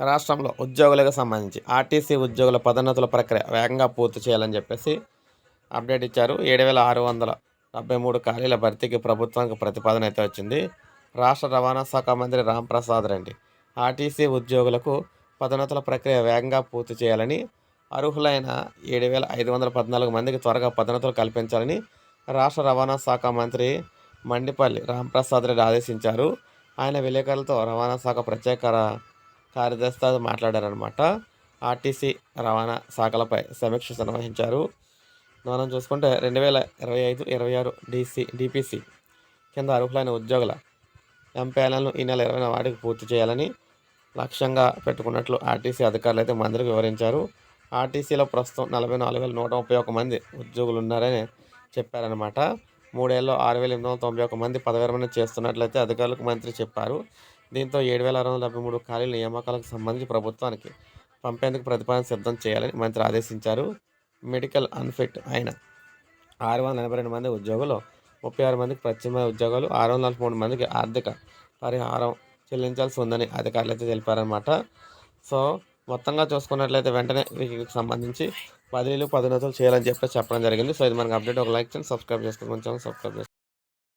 రాష్ట్రంలో ఉద్యోగులకు సంబంధించి ఆర్టీసీ ఉద్యోగుల పదోన్నతుల ప్రక్రియ వేగంగా పూర్తి చేయాలని చెప్పేసి అప్డేట్ ఇచ్చారు. ఏడు వేల ఆరు వందల డెబ్బై మూడు ఖాళీల భర్తీకి ప్రభుత్వానికి ప్రతిపాదన అయితే వచ్చింది. రాష్ట్ర రవాణా శాఖ మంత్రి రాంప్రసాద్ రెడ్డి ఆర్టీసీ ఉద్యోగులకు పదోన్నతుల ప్రక్రియ వేగంగా పూర్తి చేయాలని అర్హులైన ఏడు వేల ఐదు వందల పద్నాలుగు మందికి త్వరగా పదోన్నతులు కల్పించాలని రాష్ట్ర రవాణా శాఖ మంత్రి మండిపల్లి రాంప్రసాద్ రెడ్డి ఆదేశించారు. ఆయన విలేకరులతో రవాణా శాఖ ప్రత్యేక కార్యదర్శితో మాట్లాడారనమాట ఆర్టీసీ రవాణా శాఖలపై సమీక్ష నిర్వహించారు. మనం చూసుకుంటే రెండు వేల ఇరవై ఐదు ఇరవై ఆరు డీసీ డిపిసి కింద అర్హులైన ఉద్యోగుల ఎంపీఎల్ను ఈ నెల ఇరవై వాటికి పూర్తి చేయాలని లక్ష్యంగా పెట్టుకున్నట్లు ఆర్టీసీ అధికారులు అయితే మంత్రికి వివరించారు. ఆర్టీసీలో ప్రస్తుతం నలభై నాలుగు వేల నూట ముప్పై ఒక మంది ఉద్యోగులు ఉన్నారని చెప్పారనమాట మూడేళ్ళలో ఆరు వేల ఎనిమిది వందల తొంభై ఒక మంది పదవిరమణ చేస్తున్నట్లయితే అధికారులకు మంత్రి చెప్పారు. దీంతో ఏడు వేల ఆరు వందల డెబ్బై మూడు ఖాళీల నియామకాలకు సంబంధించి ప్రభుత్వానికి పంపేందుకు ప్రతిపాదన సిద్ధం చేయాలని మంత్రి ఆదేశించారు. మెడికల్ అన్ఫిట్ అయిన ఆరు వందల ఎనభై రెండు మంది ఉద్యోగులు ముప్పై ఆరు మందికి ప్రత్యమ ఉద్యోగాలు ఆరు వందల నలభై మూడు మందికి ఆర్థిక పరిహారం చెల్లించాల్సి ఉందని అధికారులు అయితే తెలిపారనమాట సో మొత్తంగా చూసుకున్నట్లయితే వెంటనే వీటికి సంబంధించి బదిలీలు పదోన్నతులు చేయాలని చెప్పి చెప్పడం జరిగింది. సో ఇది మనకి అప్డేట్. ఒక లైక్ చేయండి సబ్స్క్రైబ్ చేసుకోండి. కొంచెం సబ్స్క్రైబ్ చేసుకోండి.